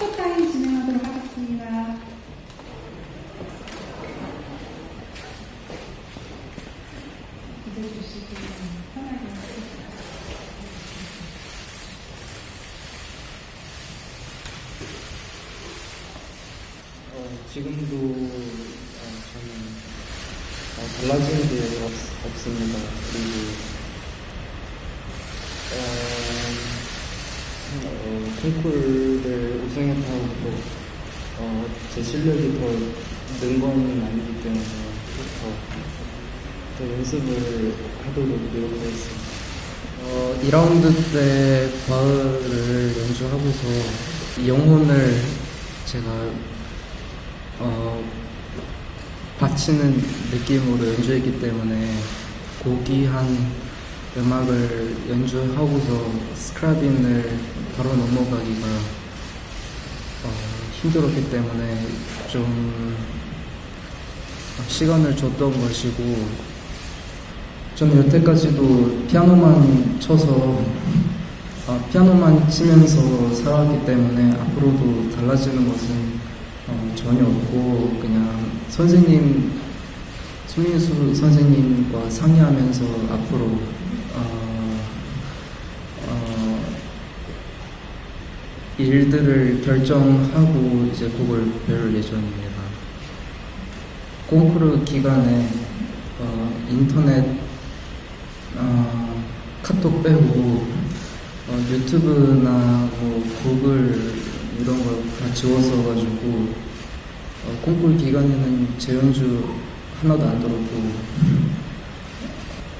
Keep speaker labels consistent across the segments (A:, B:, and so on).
A: 포토 타임 진행하도록 하겠습니다.
B: 어, 지금도 어, 저는 어, 달라지는 게 없, 없습니다. 그리고 어, 어, 콩쿠르를 우승했다고 또, 어, 제 실력이 더 는 건 아니기 때문에 더, 더 연습을 하도록 노력하겠습니다.
C: 어, 2라운드 때 바흐를 연주하고서 이 영혼을 제가 어, 바치는 느낌으로 연주했기 때문에 고귀한 음악을 연주하고서 스크라빈을 바로 넘어가기가 어, 힘들었기 때문에 좀 시간을 줬던 것이고 저는 여태까지도 피아노만 쳐서 아, 피아노만 치면서 살아왔기 때문에 앞으로도 달라지는 것은 어, 전혀 없고 그냥 선생님 수민수 선생님과 상의하면서 앞으로 어, 어, 일들을 결정하고 이제 곡을 배울 예정입니다. 콩쿠르 기간에 어, 인터넷 어, 카톡 빼고 어, 유튜브나 뭐 구글 이런 걸 다 지워서 가지고 어, 콩쿨 기간에는 재연주 하나도 안 들었고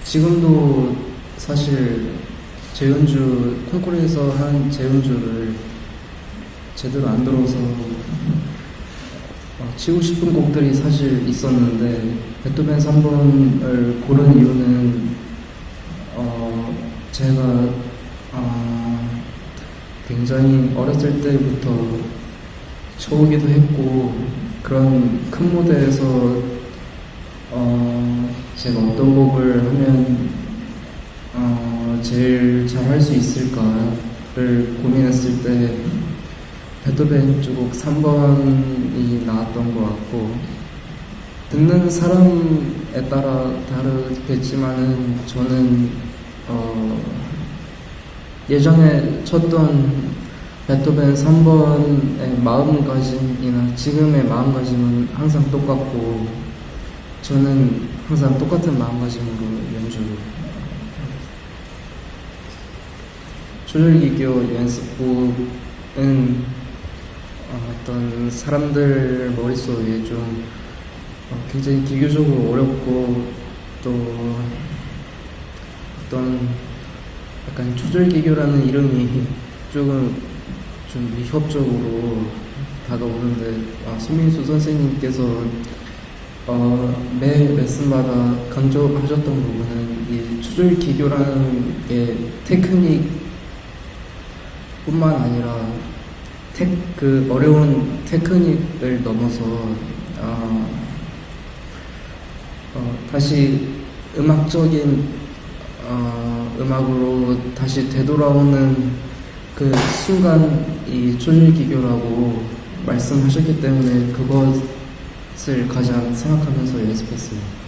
C: 지금도 사실 재연주 콩쿨에서 한 재연주를 제대로 안 들어서 어, 치고 싶은 곡들이 사실 있었는데 베토벤 3번을 고른 이유는 어, 제가 어, 굉장히 어렸을 때부터 쳐오기도 했고 그런 큰 무대에서 어, 제가 어떤 곡을 하면 어, 제일 잘 할 수 있을까를 고민했을 때 베토벤 주곡 3번이 나왔던 것 같고 듣는 사람에 따라 다르겠지만은 저는 어 예전에 쳤던 베토벤 3번의 마음가짐이나 지금의 마음가짐은 항상 똑같고 저는 항상 똑같은 마음가짐으로 연주 조절기교 연습곡은 어, 어떤 사람들 머릿속에 좀 어, 굉장히 기교적으로 어렵고 또 어떤 약간 조절기교라는 이름이 조금 좀 위협적으로 다가오는데 아, 소민수 선생님께서 어, 매 레슨마다 강조하셨던 부분은 이 조절기교라는 게 테크닉 뿐만 아니라 테, 그 어려운 테크닉을 넘어서 어, 어, 다시 음악적인 어, 음악으로 다시 되돌아오는 그 순간 이 조절기교라고 말씀하셨기 때문에 그것을 가장 생각하면서 연습했습니다.